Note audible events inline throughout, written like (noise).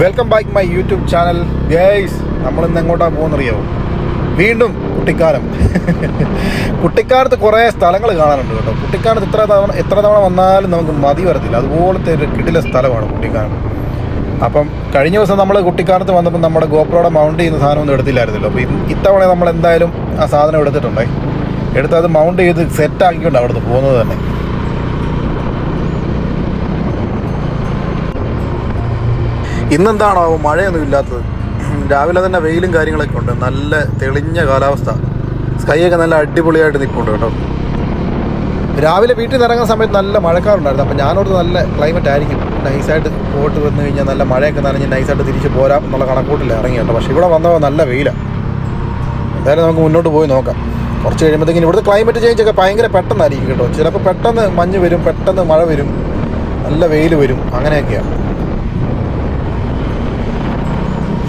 Welcome back my YouTube channel guys നമ്മൾ ഇന്ന് എങ്ങോട്ടാണ് പോകുന്നറിയാവും വീണ്ടും കുട്ടിക്കാലം. (laughs) കുട്ടിക്കാലത്ത് കുറേ സ്ഥലങ്ങൾ കാണാനുണ്ട് കേട്ടോ. കുട്ടിക്കാലത്ത് ഇത്ര തവണ എത്ര തവണ വന്നാലും നമുക്ക് മതി വരത്തില്ല. അതുപോലത്തെ ഒരു കിടില സ്ഥലമാണ് കുട്ടിക്കാലം. അപ്പം കഴിഞ്ഞ ദിവസം നമ്മൾ കുട്ടിക്കാലത്ത് വന്നപ്പോൾ നമ്മുടെ ഗോപ്രോടെ മൗണ്ട് ചെയ്യുന്ന സാധനമൊന്നും എടുത്തില്ലായിരുന്നല്ലോ. അപ്പോൾ ഇത്തവണ നമ്മൾ എന്തായാലും ആ സാധനം എടുത്തിട്ടുണ്ടേ. എടുത്ത് അത് മൗണ്ട് ചെയ്ത് സെറ്റ് ആക്കിക്കൊണ്ട് അവിടുന്ന് പോകുന്നത് തന്നെ. ഇന്നെന്താണോ മഴയൊന്നും ഇല്ലാത്തത്. രാവിലെ തന്നെ വെയിലും കാര്യങ്ങളൊക്കെ ഉണ്ട്. നല്ല തെളിഞ്ഞ കാലാവസ്ഥ. സ്കൈയൊക്കെ നല്ല അടിപൊളിയായിട്ട് നിൽപ്പുണ്ട് കേട്ടോ. രാവിലെ വീട്ടിൽ നിന്ന് ഇറങ്ങുന്ന സമയത്ത് നല്ല മഴക്കാറുണ്ടായിരുന്നു. അപ്പോൾ ഞാനോട് നല്ല ക്ലൈമറ്റ് ആയിരിക്കും. നൈസായിട്ട് പോയിട്ട് വന്നു കഴിഞ്ഞാൽ നല്ല മഴയൊക്കെ നനഞ്ഞ് നൈസായിട്ട് തിരിച്ച് പോരാം എന്നുള്ള കണക്കൂട്ടില്ല ഇറങ്ങി കേട്ടോ പക്ഷേ ഇവിടെ വന്നപ്പോൾ നല്ല വെയിലാണ് എന്തായാലും നമുക്ക് മുന്നോട്ട് പോയി നോക്കാം. കുറച്ച് കഴിയുമ്പോഴത്തേക്കും ഇവിടുത്തെ ക്ലൈമറ്റ് ചേഞ്ച് ഒക്കെ ഭയങ്കര പെട്ടെന്നായിരിക്കും കേട്ടോ. ചിലപ്പോൾ പെട്ടെന്ന് മഞ്ഞ് വരും പെട്ടെന്ന് മഴ വരും നല്ല വെയിൽ വരും അങ്ങനെയൊക്കെയാണ്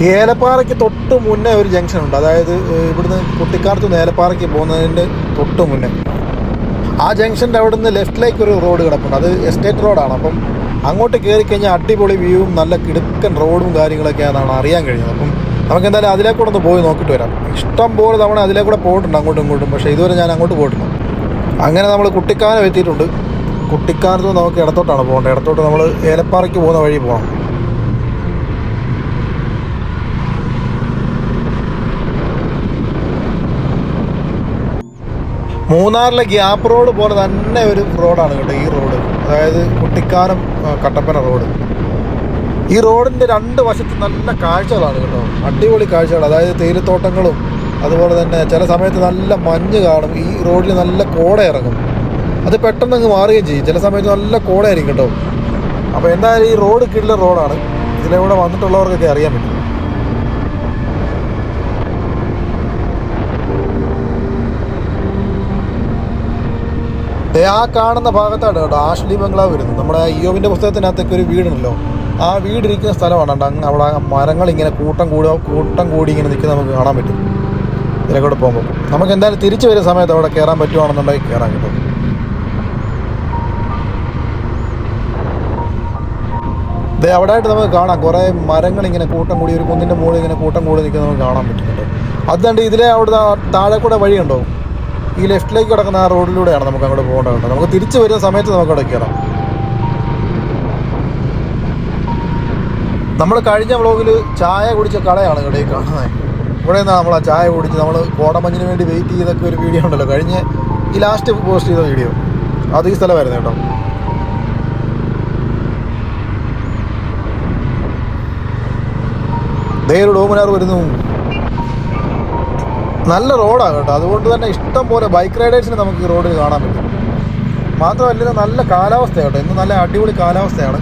ഏലപ്പാറയ്ക്ക് തൊട്ട് മുന്നേ ഒരു ജംഗ്ഷൻ ഉണ്ട്. അതായത് ഇവിടുന്ന് കുട്ടിക്കാലത്ത് നിന്ന് ഏലപ്പാറയ്ക്ക് പോകുന്നതിന്റെ തൊട്ട് മുന്നേ. ആ ജംഗ്ഷന്റെ അവിടെ നിന്ന് ലെഫ്റ്റിലേക്ക് ഒരു റോഡ് കിടപ്പുണ്ട്. അത് എസ്റ്റേറ്റ് റോഡാണ് അപ്പം അങ്ങോട്ട് കയറി കഴിഞ്ഞാൽ അടിപൊളി വ്യൂവും നല്ല കിടുക്കൻ റോഡും കാര്യങ്ങളൊക്കെ ആണെന്നാണ് അറിയാൻ കഴിഞ്ഞത്. അപ്പം നമുക്ക് എന്തായാലും അതിലേക്കൂടെ ഒന്ന് പോയി നോക്കിയിട്ട് വരാം. ഇഷ്ടം പോലെ തവണ അതിലേക്കൂടെ പോയിട്ടുണ്ട് അങ്ങോട്ടും ഇങ്ങോട്ടും. പക്ഷേ ഇതുവരെ ഞാൻ അങ്ങോട്ട് പോയിട്ടില്ല. അങ്ങനെ നമ്മൾ കുട്ടിക്കാനം എത്തിയിട്ടുണ്ട്. കുട്ടിക്കാനത്ത് നമുക്ക് ഇടത്തോട്ടാണ് പോകേണ്ടത്. ഇടത്തോട്ട് നമ്മൾ ഏലപ്പാറയ്ക്ക് പോകുന്ന വഴി പോകണം. മൂന്നാറിലെ ഗ്യാപ്പ് റോഡ് പോലെ തന്നെ ഒരു റോഡാണ് കേട്ടോ ഈ റോഡ്. അതായത് കുട്ടിക്കാനം കട്ടപ്പന റോഡ്. ഈ റോഡിന്റെ രണ്ട് വശത്ത് നല്ല കാഴ്ചകളാണ് കേട്ടോ. അടിപൊളി കാഴ്ചകൾ അതായത് തേയിലത്തോട്ടങ്ങളും അതുപോലെ തന്നെ ചില സമയത്ത് നല്ല മഞ്ഞ് കാണും. ഈ റോഡിൽ നല്ല കോട ഇറങ്ങും. അത് പെട്ടെന്ന് അങ്ങ് മാറുകയും ചെയ്യും. ചില സമയത്ത് നല്ല കോടയായിരിക്കും കേട്ടോ. അപ്പോൾ എന്തായാലും ഈ റോഡ് കിട്ടുന്ന റോഡാണ്. ഇതിലൂടെ വന്നിട്ടുള്ളവർക്കൊക്കെ അറിയാൻ പറ്റും. ആ കാണുന്ന ഭാഗത്താണ് കേട്ടോ ആഷ്ലി ബംഗ്ലാവ് വരുന്നത്. നമ്മുടെ ഇയോവിന്റെ പുസ്തകത്തിനകത്തൊക്കെ ഒരു വീടുണ്ടല്ലോ. ആ വീടിരിക്കുന്ന സ്ഥലമാണ് കേട്ടോ. അങ്ങ് അവിടെ മരങ്ങൾ ഇങ്ങനെ കൂട്ടം കൂടുക കൂട്ടം കൂടി ഇങ്ങനെ നിൽക്കുന്നത് നമുക്ക് കാണാൻ പറ്റും. ഇതിലേക്കൂടെ പോകുമ്പോൾ. നമുക്ക് എന്തായാലും തിരിച്ചു വരുന്ന സമയത്ത് അവിടെ കയറാൻ പറ്റുവാണെന്നുണ്ടെങ്കിൽ കയറാൻ കിട്ടും. അതെ അവിടെ ആയിട്ട് നമുക്ക് കാണാം. കുറേ മരങ്ങൾ ഇങ്ങനെ കൂട്ടം കൂടി ഒരു കുന്നിന്റെ മുകളിൽ ഇങ്ങനെ കൂട്ടം കൂടി നിൽക്കുന്നത് നമുക്ക് കാണാൻ പറ്റുന്നുണ്ട്. അതുകൊണ്ട് ഇതിലെ അവിടെ താഴെ കൂടെ വഴിയുണ്ടോ? ഈ ലെഫ്റ്റിലേക്ക് കിടക്കുന്ന ആ റോഡിലൂടെയാണ് നമുക്ക് അങ്ങോട്ട് പോകേണ്ടത് കേട്ടോ. നമുക്ക് തിരിച്ചു വരുന്ന സമയത്ത് നമുക്ക് അവിടെ കയറാം. നമ്മൾ കഴിഞ്ഞ വ്ളോഗിൽ ചായ കുടിച്ച കടയാണ് ഇവിടെ കാണുന്നത്. ഇവിടെ നിന്നാണ് നമ്മൾ ആ ചായ കുടിച്ച് നമ്മൾ കോടമഞ്ഞിന് വേണ്ടി വെയിറ്റ് ചെയ്തൊക്കെ ഒരു വീഡിയോ ഉണ്ടല്ലോ. കഴിഞ്ഞ് ഈ ലാസ്റ്റ് പോസ്റ്റ് ചെയ്ത വീഡിയോ അത് ഈ സ്ഥലമായിരുന്നു കേട്ടോ. ദേ ഡോമിനാർ വരുന്നു. നല്ല റോഡാണ് കേട്ടോ. അതുകൊണ്ട് തന്നെ ഇഷ്ടം പോലെ ബൈക്ക് റൈഡേഴ്സിന് നമുക്ക് ഈ റോഡിൽ കാണാൻ പറ്റും. മാത്രമല്ല ഇത് നല്ല കാലാവസ്ഥ കേട്ടോ. ഇന്ന് നല്ല അടിപൊളി കാലാവസ്ഥയാണ്.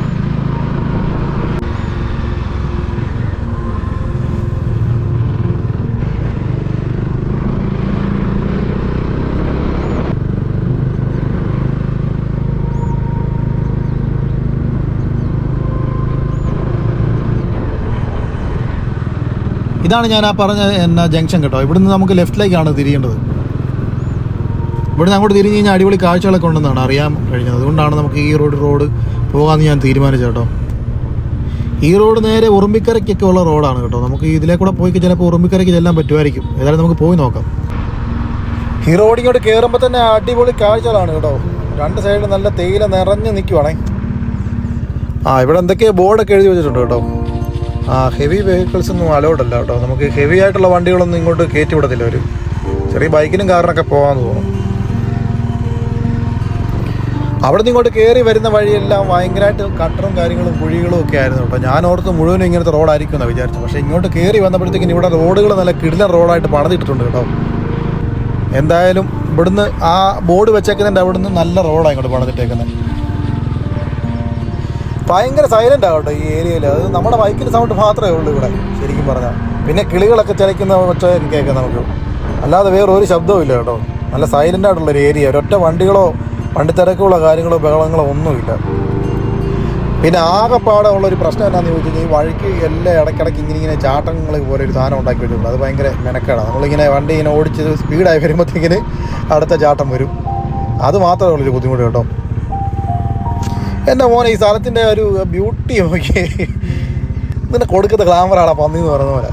ഇതാണ് ഞാൻ ആ പറഞ്ഞ എന്നാ ജംഗ്ഷൻ കേട്ടോ. ഇവിടുന്ന് നമുക്ക് ലെഫ്റ്റിലേക്കാണ് തിരിയേണ്ടത്. ഇവിടുന്ന് അങ്ങോട്ട് തിരിഞ്ഞ് കഴിഞ്ഞാൽ അടിപൊളി കാഴ്ചകളൊക്കെ ഉണ്ടെന്നാണ് അറിയാൻ കഴിഞ്ഞത്. അതുകൊണ്ടാണ് നമുക്ക് ഈ റോഡ് റോഡ് പോകാമെന്ന് ഞാൻ തീരുമാനിച്ചത് കേട്ടോ. ഈ റോഡ് നേരെ ഉറുമ്പിക്കരയ്ക്കൊക്കെ ഉള്ള റോഡാണ് കേട്ടോ. നമുക്ക് ഇതിലെ കൂടെ പോയി ചിലപ്പോൾ ഉറുമ്പിക്കരയ്ക്ക് ചെല്ലാൻ പറ്റുമായിരിക്കും. ഏതായാലും നമുക്ക് പോയി നോക്കാം. ഈ റോഡ് ഇങ്ങോട്ട് കയറുമ്പോൾ തന്നെ അടിപൊളി കാഴ്ചകളാണ് കേട്ടോ. രണ്ട് സൈഡിൽ നല്ല തേയില നിറഞ്ഞ് നിൽക്കുവാണേ ആ ഇവിടെ എന്തൊക്കെയോ ബോർഡൊക്കെ എഴുതി വെച്ചിട്ടുണ്ട് കേട്ടോ. ഹെവി വെഹിക്കിൾസ് ഒന്നും അലൗഡ് അല്ല കേട്ടോ. നമുക്ക് ഹെവി ആയിട്ടുള്ള വണ്ടികളൊന്നും ഇങ്ങോട്ട് കയറ്റി വിടത്തില്ല അവർ ചെറിയ ബൈക്കിനും കാറിനൊക്കെ പോകാമെന്ന് തോന്നും അവിടെ നിന്ന് ഇങ്ങോട്ട് കയറി വരുന്ന വഴിയെല്ലാം ഭയങ്കരമായിട്ട് കട്ടറും കാര്യങ്ങളും കുഴികളും ഒക്കെ ആയിരുന്നു കേട്ടോ. ഞാൻ ഓർത്ത് മുഴുവനും ഇങ്ങനത്തെ റോഡായിരിക്കും എന്നാണ് വിചാരിച്ചു പക്ഷേ ഇങ്ങോട്ട് കയറി വന്നപ്പോഴത്തേക്കും ഇവിടെ റോഡുകൾ നല്ല കിടിലൻ റോഡായിട്ട് പണിതിട്ടിട്ടുണ്ട് കേട്ടോ. എന്തായാലും ഇവിടുന്ന് ആ ബോർഡ് വെച്ചേക്കുന്നതിന്റെ അവിടുന്ന് നല്ല റോഡാണ് ഇങ്ങോട്ട് പണിതിട്ടേക്കുന്നത് ഭയങ്കര സൈലന്റ് ആകട്ടെ ഈ ഏരിയയിൽ അത് നമ്മുടെ ബൈക്കിന് സൗണ്ട് മാത്രമേ ഉള്ളൂ ഇവിടെ ശരിക്കും പറഞ്ഞാൽ പിന്നെ കിളികളൊക്കെ ചിലയ്ക്കുന്ന ഒച്ച കേൾക്കാം നമുക്ക്. അല്ലാതെ വേറെ ഒരു ശബ്ദവും കേട്ടോ. നല്ല സൈലന്റ് ആയിട്ടുള്ള ഒരു ഏരിയ ഒരൊറ്റ വണ്ടികളോ വണ്ടി തിരക്കുള്ള കാര്യങ്ങളോ ബഹളങ്ങളോ ഒന്നുമില്ല. പിന്നെ ആകെപ്പാടെ ഉള്ള ഒരു പ്രശ്നം എന്താണെന്ന് ചോദിച്ചു കഴിഞ്ഞാൽ ഈ വഴിക്ക് എല്ലാം ഇടയ്ക്കിടയ്ക്ക് ഇങ്ങനെ ഇങ്ങനെ ചാട്ടങ്ങൾ പോലെ ഒരു സാധനം ഉണ്ടാക്കി വെച്ചിട്ടുണ്ട് അത് ഭയങ്കര മെനക്കേടാണ് നമ്മളിങ്ങനെ വണ്ടി ഇങ്ങനെ ഓടിച്ച് സ്പീഡായി വരുമ്പോഴത്തേക്കിന് അടുത്ത ചാട്ടം വരും. അത് മാത്രമേ ഉള്ളൊരു ബുദ്ധിമുട്ട് കേട്ടോ. എന്റെ മോനെ ഈ സ്ഥലത്തിന്റെ ഒരു ബ്യൂട്ടി നോക്കി നിന്നെ കൊടുക്കത്തെ ഗ്ലാമറാണ് പന്നി എന്ന് പറയുന്ന പോലെ.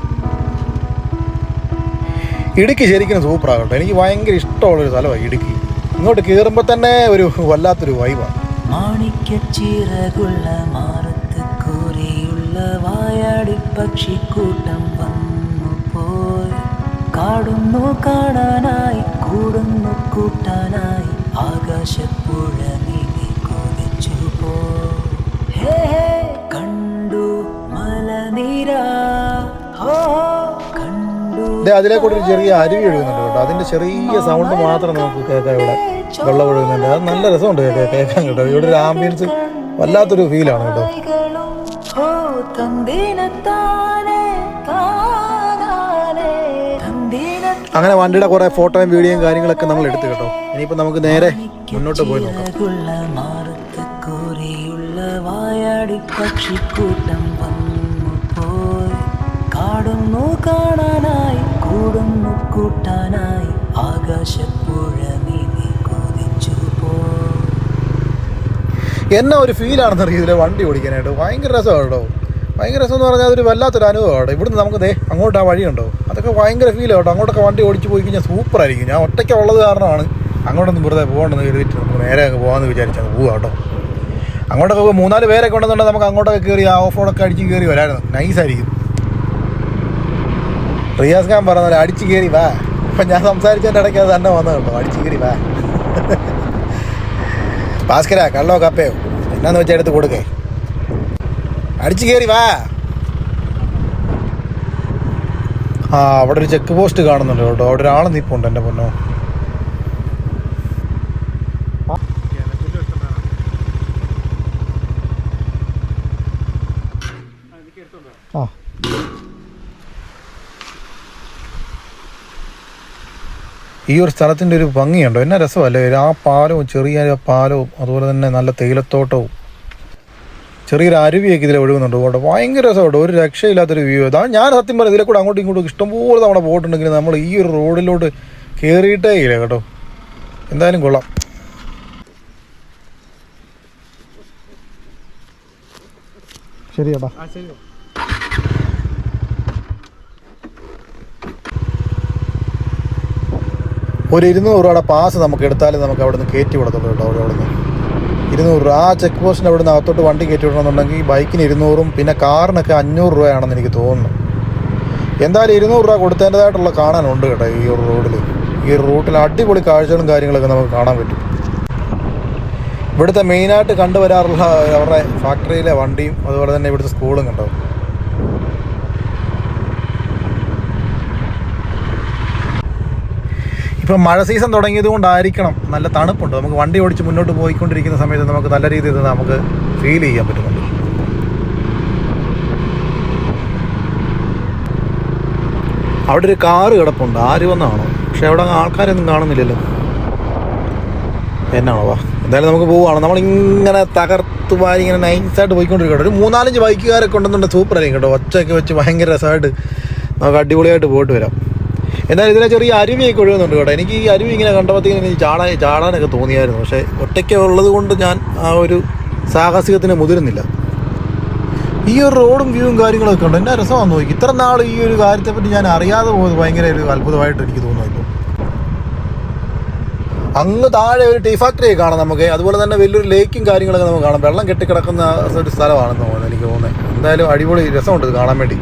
ഇടുക്കി ശരിക്കും സൂപ്പറാകട്ടോ എനിക്ക് ഭയങ്കര ഇഷ്ടമുള്ളൊരു സ്ഥലമാണ് ഇടുക്കി. ഇങ്ങോട്ട് കയറുമ്പോൾ തന്നെ ഒരു വല്ലാത്തൊരു വൈബാണ് മാണിക്കച്ചിറകുള്ള കാടുന്നു കാണാനായി കൂടുന്നു കൂട്ടാനായി ആകാശപ്പുഴ അതിലെ കൂടെ ഒരു ചെറിയ അരുവി ഒഴുകുന്നുണ്ട് കേട്ടോ. അതിന്റെ ചെറിയ സൗണ്ട് മാത്രം നമുക്ക് കേൾക്കാം ഇവിടെ. വെള്ളം ഒഴുകുന്നുണ്ട്. അത് നല്ല രസമുണ്ട് കേട്ടോ കേൾക്കാൻ കേട്ടോ. ഇവിടെ ഒരു ആംബിയൻസ് വല്ലാത്തൊരു ഫീലാണ് കേട്ടോ. അങ്ങനെ വണ്ടിയുടെ കുറെ ഫോട്ടോയും വീഡിയോയും കാര്യങ്ങളൊക്കെ നമ്മൾ എടുത്തു കേട്ടോ. ഇനിയിപ്പോ നമുക്ക് നേരെ മുന്നോട്ട് പോയി നോക്കാം. കാടുന്നു കാണാനായി കൂട്ടാനായി ആകാശപ്പുഴ പോ. എന്നാ ഒരു ഫീലാണെന്ന് അറിയില്ല വണ്ടി ഓടിക്കാനായിട്ട്? ഭയങ്കര രസമാണ്? കേട്ടോ ഭയങ്കര രസം എന്ന് പറഞ്ഞാൽ അതൊരു വല്ലാത്തൊരു അനുഭവമാണ്. ഇവിടുന്ന് നമുക്ക് ദേ അങ്ങോട്ട് ആ വഴിയുണ്ടോ അതൊക്കെ ഭയങ്കര ഫീലാണ് കേട്ടോ അങ്ങോട്ടൊക്കെ വണ്ടി ഓടിച്ച് പോയി കഴിഞ്ഞാൽ സൂപ്പറായിരിക്കും ഞാൻ ഒറ്റയ്ക്ക് ഉള്ളത് കാരണമാണ് അങ്ങോട്ടൊന്നും വെറുതെ പോകണമെന്ന് കരുതിയിട്ട് നമുക്ക് നേരെ അങ്ങ് പോകാമെന്ന് വിചാരിച്ചാൽ പോവുക കേട്ടോ. അങ്ങോട്ടൊക്കെ മൂന്നാൽ പേരൊക്കെ ഉണ്ടെന്നുണ്ടെങ്കിൽ നമുക്ക് അങ്ങോട്ടൊക്കെ കയറി ആ ഓഫ് റോഡൊക്കെ അടിച്ച് കയറി വരാമായിരുന്നു. നൈസായിരിക്കും റിയാസ് ഖാൻ പറഞ്ഞ പോലെ അടിച്ച് കയറി വാ. അപ്പം ഞാൻ സംസാരിച്ചതിന്റെ ഇടയ്ക്ക് അത് തന്നെ വന്നത് കേട്ടോ അടിച്ചു കയറി വാ. ഭാസ്കര കള്ളോ കപ്പയോ? എന്നാന്ന് വെച്ചാൽ എടുത്ത് കൊടുക്കേ. അടിച്ചു കയറി വാ. ആ അവിടെ ഒരു ചെക്ക് പോസ്റ്റ് കാണുന്നുണ്ട് കേട്ടോ. അവിടെ ഒരാൾ നിപ്പുണ്ട് എന്റെ പൊന്നോ. ഈ ഒരു സ്ഥലത്തിന്റെ ഒരു ഭംഗിയുണ്ടോ? എന്നാ രസമല്ലേ? ആ പാലവും ചെറിയ പാലവും അതുപോലെ തന്നെ നല്ല തേയിലത്തോട്ടവും. ചെറിയൊരു അരുവിയൊക്കെ ഇതിൽ ഒഴുകുന്നുണ്ട്. കേട്ടോ ഭയങ്കര രസമുണ്ട് ഒരു രക്ഷയില്ലാത്തൊരു വ്യൂ അതാണ് ഞാൻ സത്യം പറയാം ഇതിലെ കൂടെ അങ്ങോട്ടും ഇങ്ങോട്ടും ഇഷ്ടംപോലെ തവണ പോയിട്ടുണ്ടെങ്കിൽ നമ്മൾ ഈ ഒരു റോഡിലോട്ട് കയറിയിട്ടേ ഇല്ല കേട്ടോ. എന്തായാലും കൊള്ളാം. ശരി ഒരു ഇരുന്നൂറ് രൂപയുടെ പാസ് നമുക്ക് എടുത്താലും നമുക്ക് അവിടെ നിന്ന് കയറ്റി വിടത്തുള്ളൂ കേട്ടോ അവിടെ അവിടെ നിന്ന് ഇരുന്നൂറ് രൂപ. ആ ചെക്ക് പോസ്റ്റിന്റെ അവിടെ നിന്ന് അകത്തോട്ട് വണ്ടി കയറ്റി വിടണമെന്നുണ്ടെങ്കിൽ ബൈക്കിന് ഇരുന്നൂറും പിന്നെ കാറിനൊക്കെ അഞ്ഞൂറ് രൂപയാണെന്ന് എനിക്ക് തോന്നുന്നു. എന്തായാലും ഇരുന്നൂറ് രൂപ കൊടുത്തതിന്റെതായിട്ടുള്ള കാണാനുണ്ട് കേട്ടോ ഈ ഒരു റോഡിൽ ഈ റൂട്ടിൽ അടിപൊളി കാഴ്ചകളും കാര്യങ്ങളൊക്കെ നമുക്ക് കാണാൻ പറ്റും. ഇവിടുത്തെ മെയിനായിട്ട് കണ്ടുവരാറുള്ള അവരുടെ ഫാക്ടറിയിലെ വണ്ടിയും അതുപോലെ തന്നെ ഇവിടുത്തെ സ്കൂളും കണ്ടോ? ഇപ്പം മഴ സീസൺ തുടങ്ങിയത് കൊണ്ടായിരിക്കണം നല്ല തണുപ്പുണ്ട്. നമുക്ക് വണ്ടി ഓടിച്ച് മുന്നോട്ട് പോയിക്കൊണ്ടിരിക്കുന്ന സമയത്ത് നമുക്ക് നല്ല രീതിയിൽ നമുക്ക് ഫീൽ ചെയ്യാൻ പറ്റുന്നുണ്ട്. അവിടെ ഒരു കാറ് കിടപ്പുണ്ട്. ആര് വന്നാണോ? പക്ഷെ അവിടെ ആൾക്കാരൊന്നും കാണുന്നില്ലല്ലോ. എന്നാണോ? വാ. എന്തായാലും നമുക്ക് പോവാണ് നമ്മളിങ്ങനെ തകർത്ത് വാരി ഇങ്ങനെ നൈസായിട്ട് പോയിക്കൊണ്ടിരിക്കട്ടെ ഒരു മൂന്നാലഞ്ച് ബൈക്കുകാരൊക്കെ ഉണ്ടെന്നുണ്ടെങ്കിൽ സൂപ്പർ ആയിരിക്കും കേട്ടോ. ഒച്ചയൊക്കെ വെച്ച് ഭയങ്കര രസമായിട്ട് നമുക്ക് അടിപൊളിയായിട്ട് പോയിട്ട് വരാം. എന്നാലും ഇതിലെ ചെറിയ അരുവിയൊക്കെ ഒഴുകുന്നുണ്ട് കേട്ടോ. എനിക്ക് ഈ അരുവി ഇങ്ങനെ കണ്ടപ്പോഴത്തേക്കും എനിക്ക് ചാടാൻ ചാടാനൊക്കെ തോന്നിയായിരുന്നു. പക്ഷേ ഒറ്റയ്ക്ക് ഉള്ളത് കൊണ്ട് ഞാൻ ആ ഒരു സാഹസികത്തിന് മുതിരുന്നില്ല. ഈ ഒരു റോഡും വ്യൂവും കാര്യങ്ങളൊക്കെ ഉണ്ട് എന്നാ രസമാണെന്ന് നോക്കി. ഇത്ര നാൾ ഈ ഒരു കാര്യത്തെപ്പറ്റി ഞാൻ അറിയാതെ പോകുന്നത് ഭയങ്കര ഒരു അത്ഭുതമായിട്ട് എനിക്ക് തോന്നുന്നു അങ്ങ് താഴെ ഒരു ടീ ഫാക്ടറി കാണാം നമുക്ക്. അതുപോലെ തന്നെ വലിയൊരു ലേക്കും കാര്യങ്ങളൊക്കെ നമുക്ക് കാണാം. വെള്ളം കെട്ടിക്കിടക്കുന്ന ഒരു സ്ഥലമാണെന്ന് തോന്നുന്നു എനിക്ക് തോന്നുന്നത്. എന്തായാലും അടിപൊളി രസമുണ്ട് ഇത് കാണാൻ വേണ്ടി.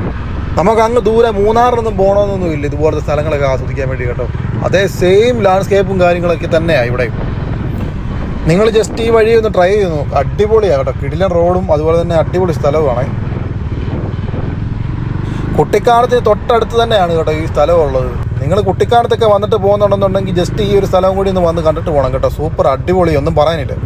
നമുക്ക് അങ്ങ് ദൂരെ മൂന്നാറിനൊന്നും പോകണമെന്നൊന്നും ഇല്ല. ഇതുപോലത്തെ സ്ഥലങ്ങളൊക്കെ ആസ്വദിക്കാൻ വേണ്ടി കേട്ടോ. അതേ സെയിം ലാൻഡ്സ്കേപ്പും കാര്യങ്ങളൊക്കെ തന്നെയാണ് ഇവിടെ. നിങ്ങൾ ജസ്റ്റ് ഈ വഴി ഒന്ന് ട്രൈ ചെയ്ത് നോക്കുക അടിപൊളിയാണ് കേട്ടോ. കിടിലൻ റോഡും അതുപോലെ തന്നെ അടിപൊളി സ്ഥലവുമാണ്. കുട്ടിക്കാനത്തിന് തൊട്ടടുത്ത് തന്നെയാണ് കേട്ടോ ഈ സ്ഥലമുള്ളത്. നിങ്ങൾ കുട്ടിക്കാനത്തൊക്കെ വന്നിട്ട് പോകുന്നുണ്ടെന്നുണ്ടെങ്കിൽ ജസ്റ്റ് ഈ ഒരു സ്ഥലം കൂടി ഒന്ന് വന്ന് കണ്ടിട്ട് പോകണം കേട്ടോ. സൂപ്പർ അടിപൊളി ഒന്നും പറയാനില്ല.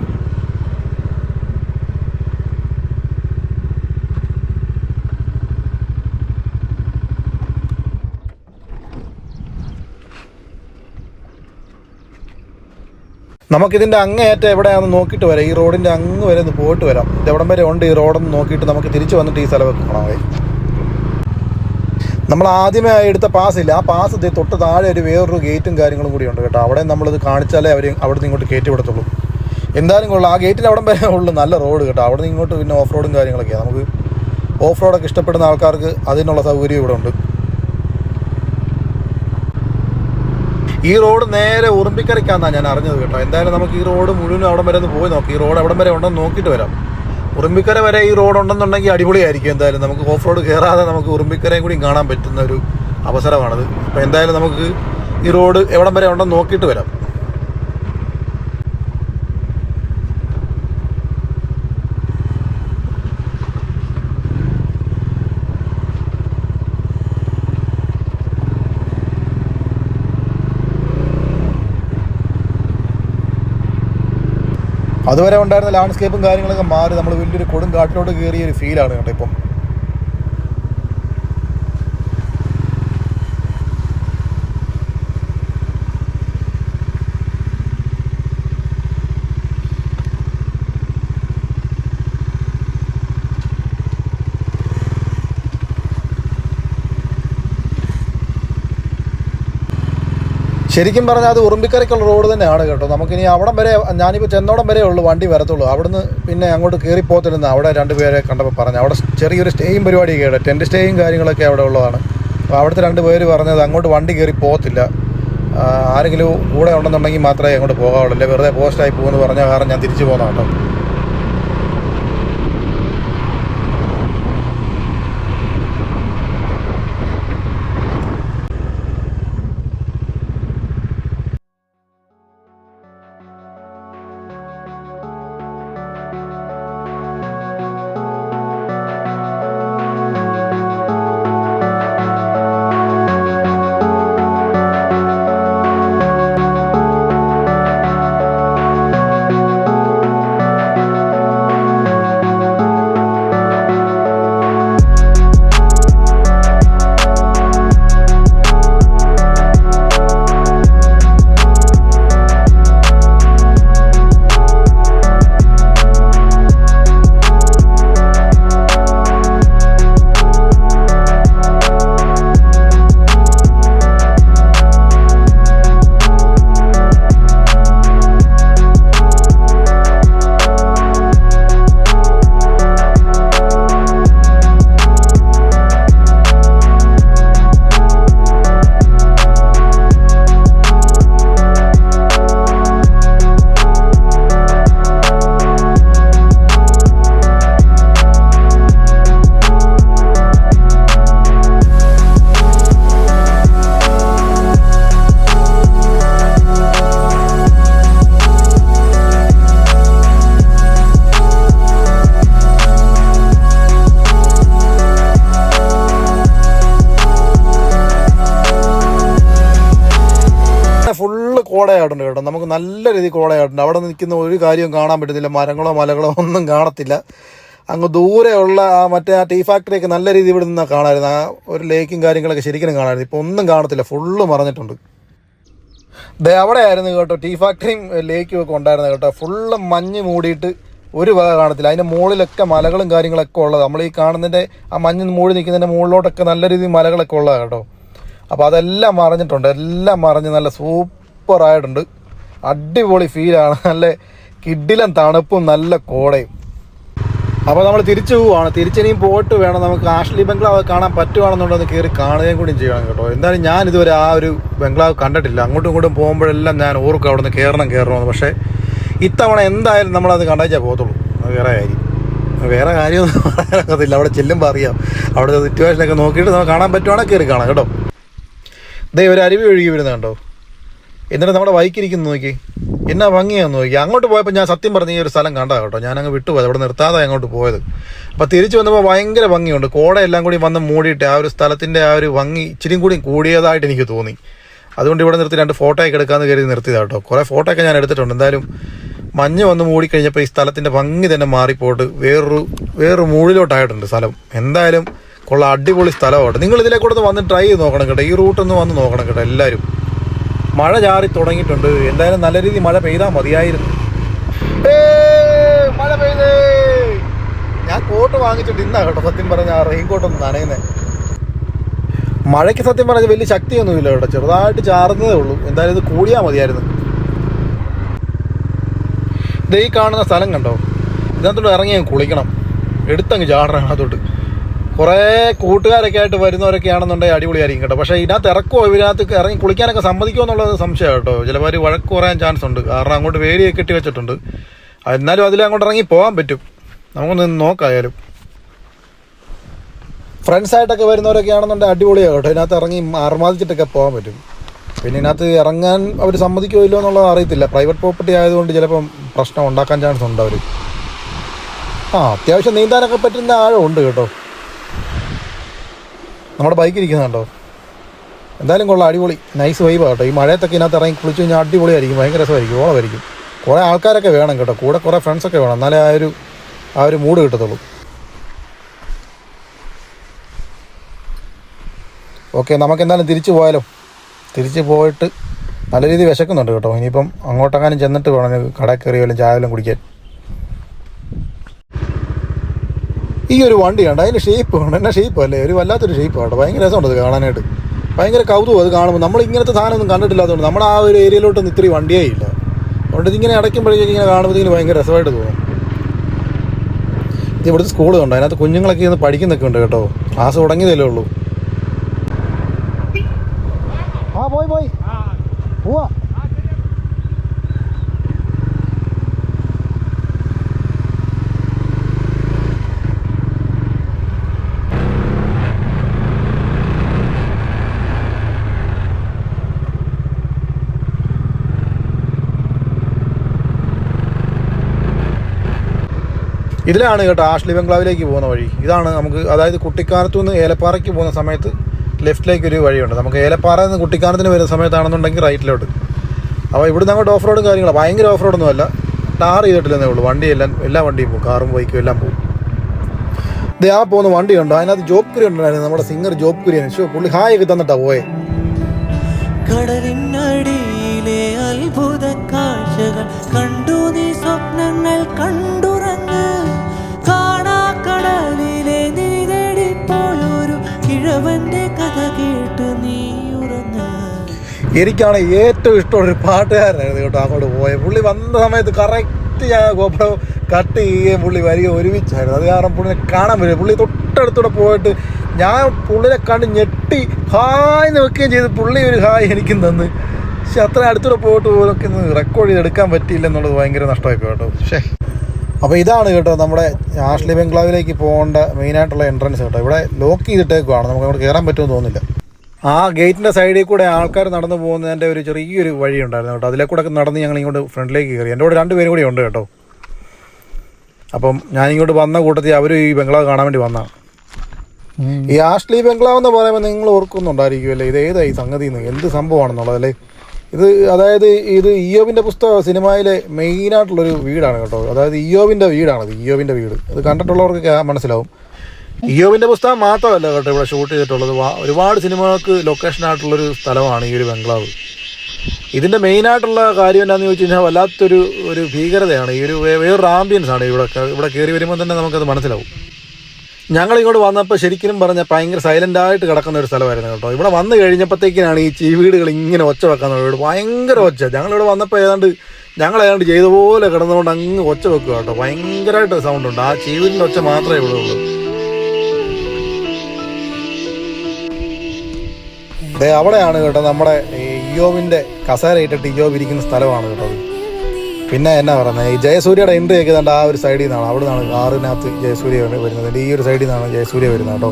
നമുക്കിതിന്റെ അങ്ങേയറ്റം എവിടെയാണെന്ന് നോക്കിയിട്ട് വരാം. ഈ റോഡിന്റെ അങ്ങ് വരെ ഒന്ന് പോയിട്ട് വരാം. എവിടം വരെ ഉണ്ട് ഈ റോഡൊന്ന് നോക്കിയിട്ട് നമുക്ക് തിരിച്ച് വന്നിട്ട് ഈ സ്ഥലമൊക്കെ കാണാമേ നമ്മൾ ആദ്യമേ എടുത്ത പാസ് ഇല്ല. ആ പാസ് തൊട്ട് താഴെ ഒരു വേറൊരു ഗേറ്റും കാര്യങ്ങളും കൂടി ഉണ്ട് കേട്ടോ. അവിടെ നമ്മളിത് കാണിച്ചാലേ അവർ അവിടെ നിന്ന് ഇങ്ങോട്ട് കയറ്റി വിടത്തുള്ളൂ. എന്തായാലും കൊള്ളാം. ആ ഗേറ്റിന് അവിടം വരെ ഉള്ളു. നല്ല റോഡ് കേട്ടോ. അവിടെ നിന്ന് ഇങ്ങോട്ട് പിന്നെ ഓഫ് റോഡും കാര്യങ്ങളൊക്കെയാണ് നമുക്ക് ഓഫ് റോഡൊക്കെ ഇഷ്ടപ്പെടുന്ന ആൾക്കാർക്ക് അതിനുള്ള സൗകര്യം ഇവിടെ ഉണ്ട്. ഈ റോഡ് നേരെ ഉറുമ്പിക്കരയ്ക്കാന്നാണ് ഞാൻ അറിഞ്ഞത് കേട്ടോ. എന്തായാലും നമുക്ക് ഈ റോഡ് മുഴുവൻ അവിടം വരെ ഒന്ന് പോയി നോക്കാം. ഈ റോഡ് അവിടം വരെ ഉണ്ടെന്ന് നോക്കിയിട്ട് വരാം. ഉറുമ്പിക്കര വരെ ഈ റോഡ് ഉണ്ടെന്നുണ്ടെങ്കിൽ അടിപൊളിയായിരിക്കും എന്തായാലും. നമുക്ക് ഓഫ് റോഡ് കയറാതെ നമുക്ക് ഉറുമ്പിക്കരയും കൂടി കാണാൻ പറ്റുന്ന ഒരു അവസരമാണത്. അപ്പോൾ എന്തായാലും നമുക്ക് ഈ റോഡ് എവിടം വരെ ഉണ്ടെന്ന് നോക്കിയിട്ട് വരാം. അതുവരെ ഉണ്ടായിരുന്ന ലാൻഡ്സ്കേപ്പും കാര്യങ്ങളൊക്കെ മാറി. നമ്മൾ വലിയൊരു കൊടും കാട്ടിലോട്ട് കയറിയ ഒരു ഫീലാണ് കേട്ടോ ഇപ്പം. ശരിക്കും പറഞ്ഞാൽ അത് ഉറുമ്പിക്കരയ്ക്കുള്ള റോഡ് തന്നെയാണ് കേട്ടോ. നമുക്കിനി അവിടം വരെ ഞാനിപ്പോൾ ചെന്നോടം വരെ ഉള്ളൂ വണ്ടി വരത്തുള്ളൂ. അവിടുന്ന് പിന്നെ അങ്ങോട്ട് കയറി പോകത്തില്ലെന്ന് അവിടെ രണ്ടുപേരെ കണ്ടപ്പോൾ പറഞ്ഞു. അവിടെ ചെറിയൊരു സ്റ്റേയും പരിപാടിയൊക്കെ ഉണ്ട് ടെന്റ് സ്റ്റേയും കാര്യങ്ങളൊക്കെ അവിടെ ഉള്ളതാണ്. അപ്പോൾ അവിടുത്തെ രണ്ട് പേര് പറഞ്ഞത് അങ്ങോട്ട് വണ്ടി കയറി പോകത്തില്ല. ആരെങ്കിലും കൂടെ ഉണ്ടെന്നുണ്ടെങ്കിൽ മാത്രമേ അങ്ങോട്ട് പോകാവുള്ളൂ. അല്ലെ? വെറുതെ പോസ്റ്റായി പോകുമെന്ന് പറഞ്ഞ കാരണം ഞാൻ തിരിച്ചു പോകുന്ന കേട്ടോ. കോടയായിട്ടുണ്ട് കേട്ടോ. നമുക്ക് നല്ല രീതിയിൽ കോടയായിട്ടുണ്ട് അവിടെ നിൽക്കുന്ന ഒരു കാര്യവും കാണാൻ പറ്റുന്നില്ല. മരങ്ങളോ മലകളോ ഒന്നും കാണത്തില്ല. അങ്ങ് ദൂരെയുള്ള ആ മറ്റേ ആ ടീ ഫാക്ടറിയൊക്കെ നല്ല രീതിയിൽ ഇവിടെ നിന്നാണ് കാണാമായിരുന്നു. ആ ഒരു ലേക്കും കാര്യങ്ങളൊക്കെ ശരിക്കും കാണാമായിരുന്നു. ഇപ്പോൾ ഒന്നും കാണത്തില്ല. ഫുള്ള് മറഞ്ഞിട്ടുണ്ട് ദേ അവിടെ ആയിരുന്നു കേട്ടോ ടീ ഫാക്ടറിയും ലേക്കും ഒക്കെ ഉണ്ടായിരുന്നു കേട്ടോ. ഫുള്ള് മഞ്ഞ് മൂടിയിട്ട് ഒരു വക കാണത്തില്ല. അതിന്റെ മുകളിലൊക്കെ മലകളും കാര്യങ്ങളൊക്കെ ഉള്ളത്. നമ്മൾ ഈ കാണുന്നതിന്റെ ആ മഞ്ഞ് മൂടി നിൽക്കുന്നതിന്റെ മുകളിലോട്ടൊക്കെ നല്ല രീതിയിൽ മലകളൊക്കെ ഉള്ളതാണ് കേട്ടോ. അപ്പോൾ അതെല്ലാം മറഞ്ഞിട്ടുണ്ട്. എല്ലാം മറഞ്ഞ് നല്ല സൂപ്പറായിട്ടുണ്ട് അടിപൊളി ഫീലാണ് നല്ല കിഡിലും തണുപ്പും നല്ല കോടയും. അപ്പോൾ നമ്മൾ തിരിച്ചു പോവാണ്. തിരിച്ചിനിയും പോയിട്ട് വേണം നമുക്ക് ആഷ്ലി ബംഗ്ലാവ് കാണാൻ പറ്റുവാണെന്നുണ്ടെന്ന് കയറി കാണുകയും കൂടി ചെയ്യണം കേട്ടോ. എന്തായാലും ഞാൻ ഇതുവരെ ആ ഒരു ബംഗ്ലാവ് കണ്ടിട്ടില്ല. അങ്ങോട്ടും ഇങ്ങോട്ടും പോകുമ്പോഴെല്ലാം ഞാൻ ഓർക്കും അവിടെ നിന്ന് കയറണം കയറണമെന്ന് പക്ഷേ ഇത്തവണ എന്തായാലും നമ്മളത് കണ്ടേച്ചാൽ പോകത്തുള്ളൂ. വേറെ കാര്യം. വേറെ കാര്യമൊന്നും പറയാനൊക്കത്തില്ല. അവിടെ ചെല്ലുമ്പോൾ അറിയാം. അവിടുത്തെ സിറ്റുവേഷനൊക്കെ നോക്കിയിട്ട് നമുക്ക് കാണാൻ പറ്റുവാണെങ്കിൽ കയറി കാണാം കേട്ടോ. ദേ ഒരു അരുവി ഒഴുകി വരുന്നത് എന്നിട്ട് നമ്മുടെ ബൈക്കിരിക്കുന്നു നോക്കി. എന്നാ ഭംഗിയാന്ന് നോക്കി. അങ്ങോട്ട് പോയപ്പോൾ ഞാൻ സത്യം പറഞ്ഞ ഈ ഒരു സ്ഥലം കണ്ടാ കേട്ടോ. ഞാൻ അങ്ങ് വിട്ടുപോയത്. അവിടെ നിർത്താതെ അങ്ങോട്ട് പോയത്. അപ്പോൾ തിരിച്ചു വന്നപ്പോൾ ഭയങ്കര ഭംഗിയുണ്ട്. കോടയെല്ലാം കൂടി വന്ന് മൂടിയിട്ട് ആ ഒരു സ്ഥലത്തിന്റെ ആ ഒരു ഭംഗി ഇച്ചിരി കൂടി കൂടിയതായിട്ട് എനിക്ക് തോന്നി. അതുകൊണ്ട് ഇവിടെ നിർത്തി രണ്ട് ഫോട്ടോ ഒക്കെ എടുക്കാമെന്ന് കരുതി നിർത്തിയതാണ് കേട്ടോ. കുറേ ഫോട്ടോ ഒക്കെ ഞാൻ എടുത്തിട്ടുണ്ട്. എന്തായാലും മഞ്ഞ് വന്ന് മൂടിക്കഴിഞ്ഞപ്പോൾ ഈ സ്ഥലത്തിന്റെ ഭംഗി തന്നെ മാറിപ്പോട്ട് വേറൊരു വേറൊരു മൂഴിലോട്ടായിട്ടുണ്ട് സ്ഥലം. എന്തായാലും കൊള്ള അടിപൊളി സ്ഥലമാണ് നിങ്ങൾ ഇതിലെ വന്ന് ട്രൈ ചെയ്ത് നോക്കണം കേട്ടോ. ഈ റൂട്ടൊന്ന് വന്ന് നോക്കണം കേട്ടോ എല്ലാവരും മഴ ചാറി തുടങ്ങിയിട്ടുണ്ട്. എന്തായാലും നല്ല രീതിയിൽ മഴ പെയ്താൽ മതിയായിരുന്നു. മഴ പെയ്തേ. ഞാൻ കോട്ട് വാങ്ങിച്ചിട്ട് ഇന്നാ കേട്ടോ സത്യം പറഞ്ഞ ആ റെയിൻ കോട്ടൊന്നും നനയുന്നേ. മഴയ്ക്ക് സത്യം പറഞ്ഞാൽ വലിയ ശക്തിയൊന്നുമില്ല കേട്ടോ. ചെറുതായിട്ട് ചാറുന്നതേ ഉള്ളൂ. എന്തായാലും ഇത് കൂടിയാൽ മതിയായിരുന്നു. ദേ ഈ കാണുന്ന സ്ഥലം കണ്ടോ? ഇതിനകത്തോട്ട് ഇറങ്ങി കുളിക്കണം. എടുത്തങ്ങ് ചാടണം അതോട്ട് കുറേ കൂട്ടുകാരൊക്കെ ആയിട്ട് വരുന്നവരൊക്കെ ആണെന്നുണ്ടെങ്കിൽ അടിപൊളിയായിരിക്കും കേട്ടോ. പക്ഷേ ഇതിനകത്ത് ഇറക്കുമോ ഇതിനകത്ത് ഇറങ്ങി കുളിക്കാനൊക്കെ സമ്മതിക്കുമോ എന്നുള്ളത് സംശയമാണ് കേട്ടോ. ചിലവർ വഴക്ക് കുറയാൻ ചാൻസ് ഉണ്ട്. കാരണം അങ്ങോട്ട് വേലിയൊക്കെ കെട്ടി വെച്ചിട്ടുണ്ട്. എന്നാലും അതിൽ അങ്ങോട്ട് ഇറങ്ങി പോകാൻ പറ്റും. നമുക്കൊന്ന് നോക്കായാലും. ഫ്രണ്ട്സ് ആയിട്ടൊക്കെ വരുന്നവരൊക്കെ ആണെന്നുണ്ടെങ്കിൽ അടിപൊളിയാണ് കേട്ടോ. ഇതിനകത്ത് ഇറങ്ങി ആർമാദിച്ചിട്ടൊക്കെ പോകാൻ പറ്റും. പിന്നെ ഇതിനകത്ത് ഇറങ്ങാൻ അവർ സമ്മതിക്കുമോ ഇല്ലോ എന്നുള്ളത് അറിയത്തില്ല. പ്രൈവറ്റ് പ്രോപ്പർട്ടി ആയതുകൊണ്ട് ചിലപ്പം പ്രശ്നം ഉണ്ടാക്കാൻ ചാൻസ് ഉണ്ട് അവർ ആ അത്യാവശ്യം നീന്താനൊക്കെ പറ്റുന്ന ആഴമുണ്ട് കേട്ടോ. നമ്മുടെ ബൈക്ക് ഇരിക്കുന്നുണ്ടോ എന്തായാലും കൊള്ളാം അടിപൊളി. നൈസ് വൈബ് കേട്ടോ. ഈ മഴയത്തൊക്കെ ഇതിനകത്ത് ഇറങ്ങി കുളിച്ച് കഴിഞ്ഞാൽ അടിപൊളിയായിരിക്കും ഭയങ്കര രസമായിരിക്കും ഓളമായിരിക്കും. കുറേ ആൾക്കാരൊക്കെ വേണം കേട്ടോ. കൂടെ കുറേ ഫ്രണ്ട്സൊക്കെ വേണം. എന്നാലേ ആ ഒരു ആ ഒരു മൂഡ് കിട്ടത്തുള്ളൂ. ഓക്കെ നമുക്ക് എന്തായാലും തിരിച്ചു പോയാലോ? തിരിച്ചു പോയിട്ട് നല്ല രീതിയിൽ വിശക്കുന്നുണ്ട് കേട്ടോ. ഇനിയിപ്പം അങ്ങോട്ടെങ്ങാനും ചെന്നിട്ട് വേണം കടയിൽ കയറി ചായ കുടിക്കാൻ. ഒരു വണ്ടി ഉണ്ട് അതിന്റെ ഷേപ്പ് ഉണ്ട് എന്നാ ഷേപ്പ് അല്ലേ? ഒരു വല്ലാത്തൊരു ഷേപ്പ് കേട്ടോ ഭയങ്കര രസമുണ്ട് അത് കാണാനായിട്ട്. ഭയങ്കര കൗതുകം അത് കാണുമ്പോൾ നമ്മൾ ഇങ്ങനത്തെ സാധനമൊന്നും കണ്ടിട്ടില്ലാത്തതുകൊണ്ട് നമ്മുടെ ആ ഒരു ഏരിയയിലോട്ടൊന്നും ഇത്രയും വണ്ടിയേ ഇല്ല. അതുകൊണ്ട് ഇതിങ്ങനെ അടയ്ക്കുമ്പോഴേക്കും ഇങ്ങനെ കാണുമ്പോഴത്തേക്കും ഭയങ്കര രസമായിട്ട് തോന്നും. ഇത് ഇവിടുത്തെ സ്കൂൾ ഉണ്ട് അതിനകത്ത് കുഞ്ഞുങ്ങളൊക്കെ ഇന്ന് പഠിക്കുന്നൊക്കെ ഉണ്ട് കേട്ടോ. ക്ലാസ് തുടങ്ങിയതല്ലേ ഉള്ളൂ. ആ പോയി പോയി. പോവാ. ഇതിലാണ് കേട്ടോ ആഷ്ലി ബംഗ്ലാവിലേക്ക് പോകുന്ന വഴി. ഇതാണ് നമുക്ക് അതായത് കുട്ടിക്കാനത്തു നിന്ന് ഏലപ്പാറയ്ക്ക് പോകുന്ന സമയത്ത് ലെഫ്റ്റിലേക്ക് ഒരു വഴിയുണ്ട്. നമുക്ക് ഏലപ്പാറ നിന്ന് കുട്ടിക്കാനത്തിന് വരുന്ന സമയത്താണെന്നുണ്ടെങ്കിൽ റൈറ്റിലോട്ട്. അപ്പോൾ ഇവിടുന്ന് അങ്ങോട്ട് ഓഫ് റോഡ് കാര്യങ്ങളും. ഭയങ്കര ഓഫ് റോഡൊന്നും അല്ല ടാർ ചെയ്തിട്ടില്ലെന്നേ ഉള്ളൂ. വണ്ടി എല്ലാം എല്ലാ വണ്ടിയും പോകും. കാറും ബൈക്കും എല്ലാം പോകും. ഇതേ ആ പോകുന്ന വണ്ടി ഉണ്ടോ അതിനകത്ത് ജോബ് കുരി ഉണ്ടായിരുന്നു. നമ്മുടെ സിംഗർ ജോബ് കുര്യൻ ഷോ പുള്ളി ഹായ് ഒക്കെ തന്നിട്ടാ പോയെ. കടലിനടിയിലെ അത്ഭുത കാഴ്ചകൾ കണ്ടു നീ സ്വപ്നങ്ങൾ കണ്ടുറങ്ങ് എനിക്കാണ് ഏറ്റവും ഇഷ്ടമുള്ള ഒരു പാട്ടുകാരനായിരുന്നു കേട്ടോ അങ്ങോട്ട് പോയത് പുള്ളി വന്ന സമയത്ത് കറക്റ്റ് ഞാൻ ഗോപ്രോ കട്ട് ചെയ്യുകയും പുള്ളി വരിക ഒരുമിച്ചായിരുന്നു. അത് കാരണം പുള്ളിനെ കാണാൻ പറ്റില്ല. പുള്ളി തൊട്ടടുത്തൂടെ പോയിട്ട് ഞാൻ പുള്ളിനെ കണ്ട് ഞെട്ടി ഹായ് നോക്കുകയും ചെയ്ത്. പുള്ളി ഒരു ഹായ് എനിക്കും തന്ന്. പക്ഷെ അത്ര അടുത്തൂടെ പോയിട്ട് പോലൊക്കെ റെക്കോർഡ് ചെയ്തെടുക്കാൻ പറ്റിയില്ല എന്നുള്ളത് ഭയങ്കര നഷ്ടമായി കേട്ടോ. പക്ഷേ അപ്പോൾ ഇതാണ് കേട്ടോ നമ്മുടെ ആഷ്ലി ബംഗ്ലാവിലേക്ക് പോകേണ്ട മെയിനായിട്ടുള്ള എൻട്രൻസ് കേട്ടോ. ഇവിടെ ലോക്ക് ചെയ്തിട്ടേക്കുവാണ്. നമുക്ക് അങ്ങോട്ട് കയറാൻ പറ്റുമെന്ന് തോന്നുന്നില്ല. ആ ഗേറ്റിന്റെ സൈഡിൽ കൂടെ ആൾക്കാർ നടന്നു പോകുന്നതിന്റെ ഒരു ചെറിയൊരു വഴി ഉണ്ടായിരുന്നു കേട്ടോ. അതിലെ കൂടെ നടന്ന് ഞങ്ങൾ ഇങ്ങോട്ട് ഫ്രണ്ടിലേക്ക് കയറി. എന്റെ കൂടെ രണ്ടുപേരും കൂടി ഉണ്ട് കേട്ടോ. അപ്പം ഞാനിങ്ങോട്ട് വന്ന കൂട്ടത്തിൽ അവർ ഈ ബംഗ്ലാവ് കാണാൻ വേണ്ടി വന്നതാണ് ഈ ആഷ്ലി ബംഗ്ലാവ് എന്ന് പറയുമ്പോൾ നിങ്ങൾ ഓർക്കുന്നുണ്ടായിരിക്കുമല്ലേ ഇത് ഏതായി സംഗതി എന്ന്? എന്ത് സംഭവമാണെന്നുള്ളതല്ലേ ഇത് അതായത് ഇത് ഇയോബിന്റെ പുസ്തക സിനിമയിലെ മെയിനായിട്ടുള്ളൊരു വീടാണ് കേട്ടോ. അതായത് ഇയോബിന്റെ വീടാണത് ഇയോബിന്റെ വീട്. ഇത് കണ്ടിട്ടുള്ളവർക്കൊക്കെ മനസ്സിലാവും. ഇയോബിന്റെ പുസ്തകം മാത്രമല്ല കേട്ടോ ഇവിടെ ഷൂട്ട് ചെയ്തിട്ടുള്ളത്. ഒരുപാട് സിനിമകൾക്ക് ലൊക്കേഷൻ ആയിട്ടുള്ളൊരു സ്ഥലമാണ് ഈ ഒരു ബംഗ്ലാവ്. മെയിൻ ആയിട്ടുള്ള കാര്യം എന്താണെന്ന് ചോദിച്ചു കഴിഞ്ഞാൽ വല്ലാത്തൊരു ഒരു ഭീകരതയാണ്. ഈ ഒരു വേറൊരു ആംബിയൻസ് ആണ് ഇവിടെ ഇവിടെ കയറി വരുമ്പോൾ തന്നെ നമുക്കത് മനസ്സിലാവും. ഞങ്ങൾ ഇങ്ങോട്ട് വന്നപ്പോൾ ശരിക്കും പറഞ്ഞാൽ ഭയങ്കര സൈലന്റ് ആയിട്ട് കിടക്കുന്ന ഒരു സ്ഥലമായിരുന്നു കേട്ടോ. ഇവിടെ വന്നു കഴിഞ്ഞപ്പോഴത്തേക്കിനാണ് ഈ ചീവീടുകൾ ഇങ്ങനെ ഒച്ച വെക്കാൻ തുടങ്ങിയത്. ഭയങ്കര ഒച്ച. ഞങ്ങളിവിടെ വന്നപ്പോൾ ഏതാണ്ട് ഞങ്ങൾ ഏതാണ്ട് ചെയ്ത പോലെ കിടന്നുകൊണ്ട് അങ്ങ് ഒച്ച വെക്കുക കേട്ടോ. ഭയങ്കരമായിട്ട് സൗണ്ട് ഉണ്ട്. ആ ചീവീടിന്റെ ഒച്ച മാത്രമേ ഇവിടെ ഉള്ളൂ. അവിടെയാണ് കേട്ടോ നമ്മുടെ ഇയോവിന്റെ കസേര ഇട്ടിട്ട് ഇയോബ് ഇരിക്കുന്ന സ്ഥലമാണ് കേട്ടോ. പിന്നെ എന്നാ പറയുന്നത് ഈ ജയസൂര്യയുടെ എൻട്രി ഒക്കെ കണ്ട ആ ഒരു സൈഡിൽ നിന്നാണ്. അവിടെ നിന്നാണ് കാറിനകത്ത് ജയസൂര്യ വരുന്നത്. ഈ ഒരു സൈഡിൽ നിന്നാണ് ജയസൂര്യ വരുന്നത് കേട്ടോ.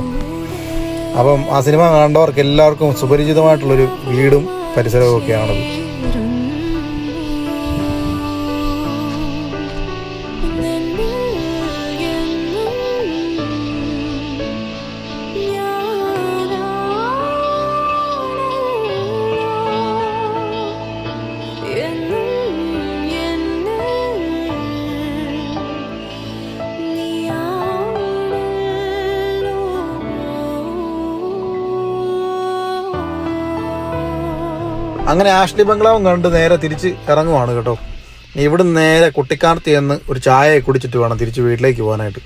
അപ്പം ആ സിനിമ കണ്ടവർക്ക് എല്ലാവർക്കും സുപരിചിതമായിട്ടുള്ളൊരു വീടും പരിസരവും ഒക്കെയാണത്. അങ്ങനെ ആഷ്ലി ബംഗ്ലാവും കണ്ട് നേരെ തിരിച്ച് ഇറങ്ങുവാണ് കേട്ടോ. ഇവിടുന്ന് നേരെ കുട്ടിക്കാർത്തി എന്ന് ഒരു ചായ കുടിച്ചിട്ട് വേണം തിരിച്ച് വീട്ടിലേക്ക് പോകാനായിട്ട്.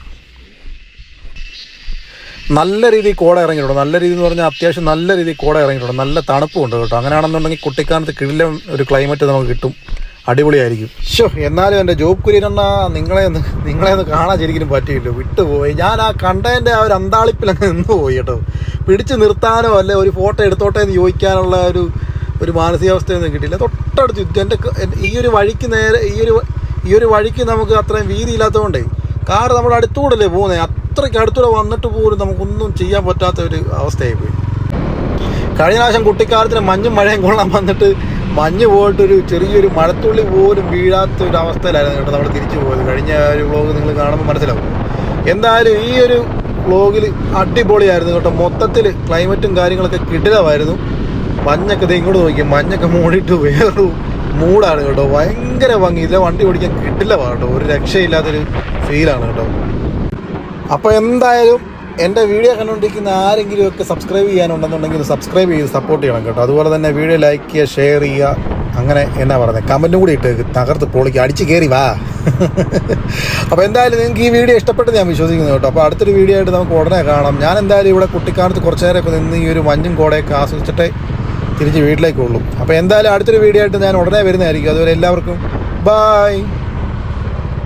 നല്ല രീതിയിൽ കോട ഇറങ്ങിയിട്ടുണ്ട് നല്ല രീതി എന്ന് പറഞ്ഞാൽ അത്യാവശ്യം നല്ല രീതിയിൽ കോട ഇറങ്ങിയിട്ടുണ്ട്. നല്ല തണുപ്പും ഉണ്ട് കേട്ടോ. അങ്ങനെയാണെന്നുണ്ടെങ്കിൽ കുട്ടിക്കാനത്ത് കിഴിലെ ഒരു ക്ലൈമറ്റ് നമുക്ക് കിട്ടും. അടിപൊളിയായിരിക്കും. ഷോ എന്നാലും എന്റെ ജോബ് കുര്യനെണ്ണ നിങ്ങളെ ഒന്ന് നിങ്ങളെ ഒന്ന് കാണാൻ ശരിക്കും പറ്റിയില്ല. വിട്ടുപോയി. ഞാൻ ആ കണ്ടതിന്റെ ആ ഒരു അന്താളിപ്പിൽ അങ്ങ് നിന്ന് പോയി കേട്ടോ. പിടിച്ചു നിർത്താനോ അല്ലെ ഒരു ഫോട്ടോ എടുത്തോട്ടെ എന്ന് ചോദിക്കാനുള്ള ഒരു ഒരു മാനസികാവസ്ഥയൊന്നും കിട്ടിയില്ല. തൊട്ടടുത്ത് യുദ്ധം എന്റെ ഈ ഒരു വഴിക്ക് നേരെ ഈ ഒരു ഈ ഒരു വഴിക്ക് നമുക്ക് അത്രയും വീതി ഇല്ലാത്തതുകൊണ്ടേ കാർ നമ്മുടെ അടുത്തുകൂടല്ലേ പോകുന്നത് അത്രയ്ക്ക് അടുത്തൂടെ വന്നിട്ട് പോലും നമുക്കൊന്നും ചെയ്യാൻ പറ്റാത്ത ഒരു അവസ്ഥയായി പോയി. കഴിഞ്ഞ പ്രാവശ്യം കുട്ടിക്കാലത്തിന് മഞ്ഞും മഴയും കൊള്ളാൻ വന്നിട്ട് മഞ്ഞ് പോയിട്ട് ഒരു ചെറിയൊരു മഴത്തുള്ളി പോലും വീഴാത്ത ഒരു അവസ്ഥയിലായിരുന്നു കേട്ടോ നമ്മൾ തിരിച്ചു പോയത്. കഴിഞ്ഞ ഒരു വ്ളോഗ് നിങ്ങൾ കാണുമ്പോൾ മനസ്സിലാവും. എന്തായാലും ഈ ഒരു വ്ളോഗിൽ അടിപൊളിയായിരുന്നു കേട്ടോ. മൊത്തത്തിൽ ക്ലൈമറ്റും കാര്യങ്ങളൊക്കെ കിടിലമായിരുന്നു. മഞ്ഞൊക്കെ ദേ ഇങ്ങോട്ട് നോക്കി മഞ്ഞൊക്കെ മൂടിയിട്ട് വേറൊരു മൂടാണ് കേട്ടോ. ഭയങ്കര ഭംഗി. ഇതിലെ വണ്ടി ഓടിക്കാൻ കിട്ടില്ല കേട്ടോ. ഒരു രക്ഷയില്ലാത്തൊരു ഫീലാണ് കേട്ടോ. അപ്പോൾ എന്തായാലും എന്റെ വീഡിയോ കണ്ടുകൊണ്ടിരിക്കുന്ന ആരെങ്കിലും ഒക്കെ സബ്സ്ക്രൈബ് ചെയ്യാനുണ്ടെന്നുണ്ടെങ്കിൽ സബ്സ്ക്രൈബ് ചെയ്ത് സപ്പോർട്ട് ചെയ്യണം കേട്ടോ. അതുപോലെ തന്നെ വീഡിയോ ലൈക്ക് ചെയ്യുക ഷെയർ ചെയ്യുക. അങ്ങനെ എന്നാ പറയുന്നത് കമന്റും കൂടി ഇട്ട് തകർത്ത് പൊളിക്ക് അടിച്ച് കയറി വാ. (laughs) അപ്പോൾ എന്തായാലും നിങ്ങൾക്ക് ഈ വീഡിയോ ഇഷ്ടപ്പെട്ട് ഞാൻ വിശ്വസിക്കുന്നു കേട്ടോ. അപ്പോൾ അടുത്തൊരു വീഡിയോ ആയിട്ട് നമുക്ക് ഉടനെ കാണാം. ഞാൻ എന്തായാലും ഇവിടെ കുട്ടിക്കാലത്ത് കുറച്ച് നേരമൊക്കെ നിന്ന് ഈ ഒരു മഞ്ഞും കോടയൊക്കെ ആസ്വദിച്ചിട്ടേ തിരിച്ച് വീട്ടിലേക്ക് ഉള്ളൂ അപ്പോൾ എന്തായാലും അടുത്തൊരു വീഡിയോ ആയിട്ട് ഞാൻ ഉടനെ വരുന്നതായിരിക്കും. അതുവരെ എല്ലാവർക്കും ബായ്